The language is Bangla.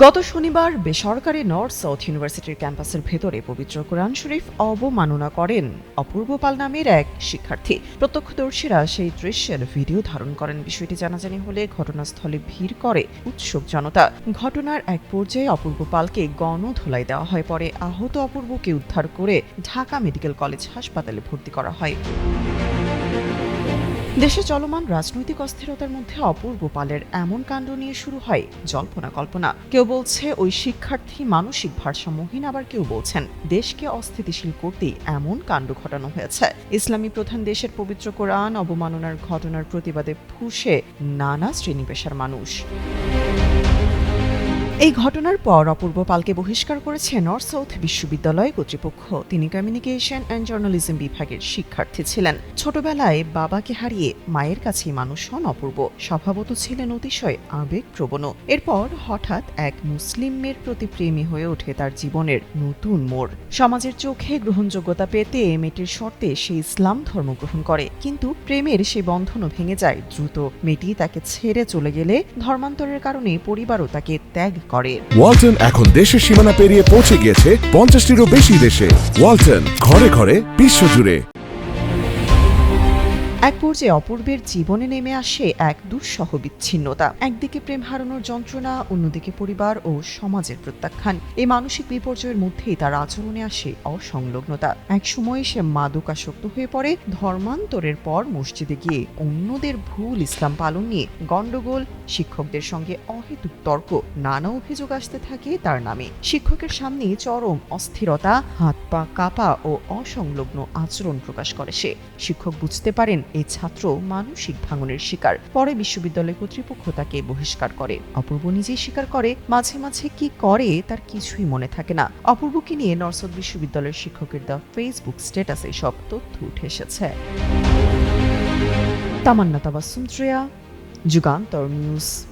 গত শনিবার বেসরকারি নর্থ সাউথ ইউনিভার্সিটির ক্যাম্পাসের ভেতরে পবিত্র কোরআন শরীফ অবমাননা করেন অপূর্ব পাল নামের এক শিক্ষার্থী। প্রত্যক্ষদর্শীরা সেই দৃশ্যের ভিডিও ধারণ করেন। বিষয়টি জানাজানি হলে ঘটনাস্থলে ভিড় করে উৎসুক জনতা। ঘটনার এক পর্যায়ে অপূর্ব পালকে গণধোলাই দেওয়া হয়। পরে আহত অপূর্বকে উদ্ধার করে ঢাকা মেডিকেল কলেজ হাসপাতালে ভর্তি করা হয়। দেশে চলমান রাজনৈতিক অস্থিরতার মধ্যে অপূর্ব পালের এমন কাণ্ড নিয়ে শুরু হয় জল্পনা কল্পনা। কেউ বলছে ওই শিক্ষার্থী মানসিক ভারসাম্যহীন, আবার কেউ বলছেন দেশকে অস্থিতিশীল করতে এমন কাণ্ড ঘটানো হয়েছে। ইসলামী প্রধান দেশের পবিত্র কোরআন, অবমাননার ঘটনার প্রতিবাদে ফুসে নানা শ্রেণি পেশার মানুষ। এই ঘটনার পর অপূর্ব পালকে বহিষ্কার করেছে নর্থ সাউথ বিশ্ববিদ্যালয় কর্তৃপক্ষ। তিনি কমিউনিকেশন অ্যান্ড জার্নালিজম বিভাগের শিক্ষার্থী ছিলেন। ছোটবেলায় বাবাকে হারিয়ে মায়ের কাছেই মানুষ হন অপূর্ব। স্বভাবত ছিলেন অতিশয় আবেগপ্রবণ। এরপর হঠাৎ এক মুসলিম মেয়ের প্রতি প্রেমী হয়ে ওঠে তার জীবনের নতুন মোড়। সমাজের চোখে গ্রহণযোগ্যতা পেতে মেয়েটির শর্তে সে ইসলাম ধর্ম গ্রহণ করে। কিন্তু প্রেমের সে বন্ধনও ভেঙে যায়। দ্রুত মেয়েটি তাকে ছেড়ে চলে গেলে ধর্মান্তরের কারণে পরিবারও তাকে ত্যাগ করে। ওয়ালটন এখন দেশের সীমানা পেরিয়ে পৌঁছে গিয়েছে পঞ্চাশটিরও বেশি দেশে। ওয়ালটন, ঘরে ঘরে, বিশ্বজুড়ে। এক পর্যায়ে অপূর্বের জীবনে নেমে আসে এক দুঃসহ বিচ্ছিন্নতা। একদিকে প্রেম হারানোর যন্ত্রণা, অন্যদিকে পরিবার ও সমাজের প্রত্যাখ্যান। এই মানসিক বিপর্যয়ের মধ্যেই তার আচরণে আসে অসংলগ্নতা। এক সময় সে মাদকাসক্ত হয়ে পড়ে, ধর্মান্তরের পর মসজিদে গিয়ে অন্যদের ভুল ইসলাম পালন নিয়ে গণ্ডগোল, শিক্ষকদের সঙ্গে অহেতুক তর্ক, নানা অভিযোগ আসতে থাকে তার নামে। শিক্ষকের সামনে চরম অস্থিরতা, হাত পা কাপা ও অসংলগ্ন আচরণ প্রকাশ করে সে। শিক্ষক বুঝতে পারেন এই ছাত্র মানসিক ভাঙনের শিকার। পরে বিশ্ববিদ্যালয় কর্তৃপক্ষ তাকে বহিষ্কার করে। অপূর্ব নিজেই স্বীকার করে, মাঝে মাঝে কি করে তার কিছুই মনে থাকে না। অপূর্বকে নিয়ে নরসদ বিশ্ববিদ্যালয়ের শিক্ষকের দেওয়া ফেসবুক স্ট্যাটাসে সব তথ্য উঠে এসেছে। তামান্না তাবাসুম শ্রেয়া, যুগান্তর নিউজ।